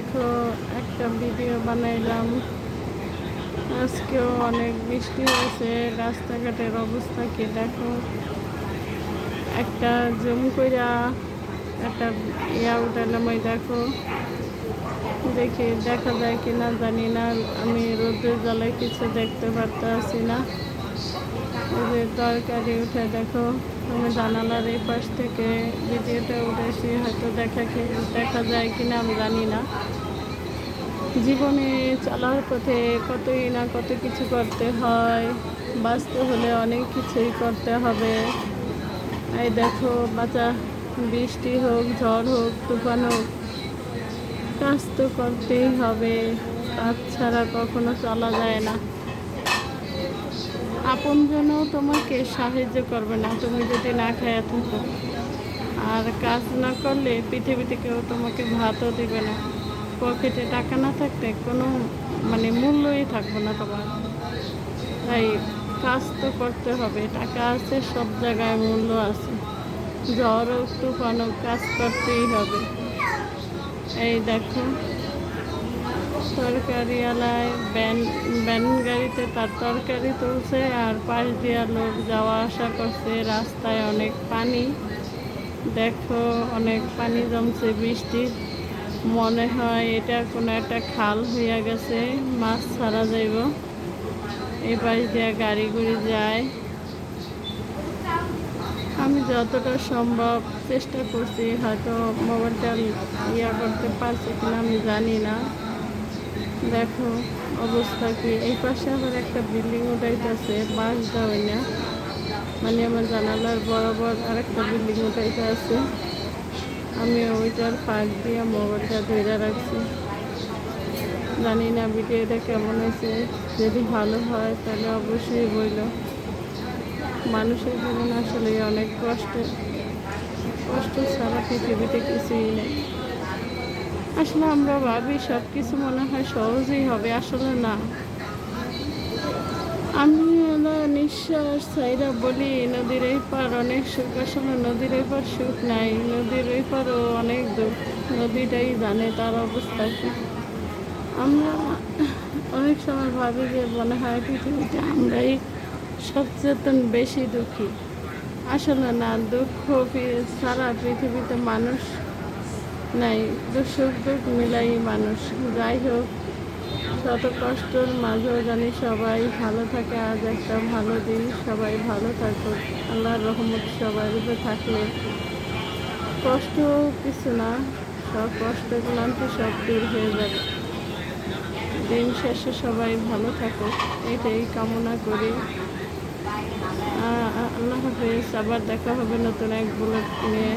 দেখো, একটা ভিডিও বানাইলাম। আজকেও অনেক বৃষ্টি হয়েছে, রাস্তাঘাটের অবস্থা কি দেখো? একটা জুম কইরা একটা ইয়া উঠালাম ওই দেখো। দেখি দেখা যায় কি না জানি না, আমি রোদের জ্বালায় কিছু দেখতে পারতেছি না। এই যে তরকারি উঠে দেখো। আমি জানালার এই পাশ থেকে ভিডিওটা উঠেছি, হয়তো দেখা দেখা যায় কি না আমি জানি না। জীবনে চলার পথে কতই না কত কিছু করতে হয়, বাঁচতে হলে অনেক কিছুই করতে হবে। এই দেখো বাচ্চা বৃষ্টি হোক, ঝড় হোক, তুফান হোক, কাজ তো করতেই হবে, কাজ ছাড়া কখনো চলা যায় না। আপনজনও তোমাকে সাহায্য করবে না। তুমি যদি না খেয়ে থাকো, আর কাজ না করলে পৃথিবীতে কেউ তোমাকে ভাতও দেবে না। পকেটে টাকা না থাকতে কোনো মানে মূল্যই থাকবে না তোমার। তাই কাজ তো করতে হবে, টাকা আছে, সব জায়গায় মূল্য আছে। হোক তুফান হোক কাজ করতেই হবে। এই দেখো তরকারিওয়ালায় ব্যান ব্যান গাড়িতে তার তরকারি তুলছে আর পাশ দিয়া লোক যাওয়া আসা করছে। রাস্তায় অনেক পানি। দেখো, অনেক পানি জমছে বৃষ্টির মনে হয় এটা কোনো একটা খাল হইয়া গেছে, মাছ ছাড়া যাইব। এই পাশ দিয়া গাড়ি গুড়ি যায়। আমি যতটা সম্ভব চেষ্টা করছি, হয়তো মোবাইলটা ইয়া করতে পারছি কিনা আমি জানি না। দেখো অবস্থা কি। এই পাশে আবার একটা বিল্ডিং উঠাইতেছে, বাস দেওয়াই না। মানে আমার জানালার বরাবর আরেকটা বিল্ডিং উঠাইতে আছে। আমি ওইটার পাশ দিয়ে মোবাইলটা ধরে রাখছি। জানি না ভিডিওটা কেমন হয়েছে। যদি ভালো হয় তাহলে অবশ্যই বইল। মানুষের জীবন আসলে অনেক কষ্ট। কষ্ট ছাড়া পৃথিবীতে কিছুই নেই। আসলে আমরা ভাবি সব কিছু মনে হয় সহজেই হবে, আসলে না। আমি নিঃশ্বাস সাইরা বলি, নদীর এই পার অনেক সুখ, আসলে নদীর এই পার সুখ নাই, নদীর ওই পারও অনেক দুঃখ, নদীটাই জানে তার অবস্থা কি। আমরা অনেক সময় ভাবি যে মনে হয় পৃথিবীতে আমরাই সচেতন বেশি দুঃখী। আসলে না, দুঃখ সারা পৃথিবীতে মানুষ নাই দুঃখ সুখ দুঃখ মিলাই মানুষ। যাই হোক শত কষ্টর মাঝেও জানি সবাই ভালো থাকে, আজ একটা ভালো দিন, সবাই ভালো থাকুক। আল্লাহর রহমত সবার রূপে থাকলে। কষ্ট কিছু না, সব কষ্ট ক্লান্তি সব দূর হয়ে যাবে। দিন শেষে সবাই ভালো থাকুক, এটাই কামনা করি। আল্লাহ হাফেজ, আবার দেখা হবে নতুন এক ব্লগ নিয়ে।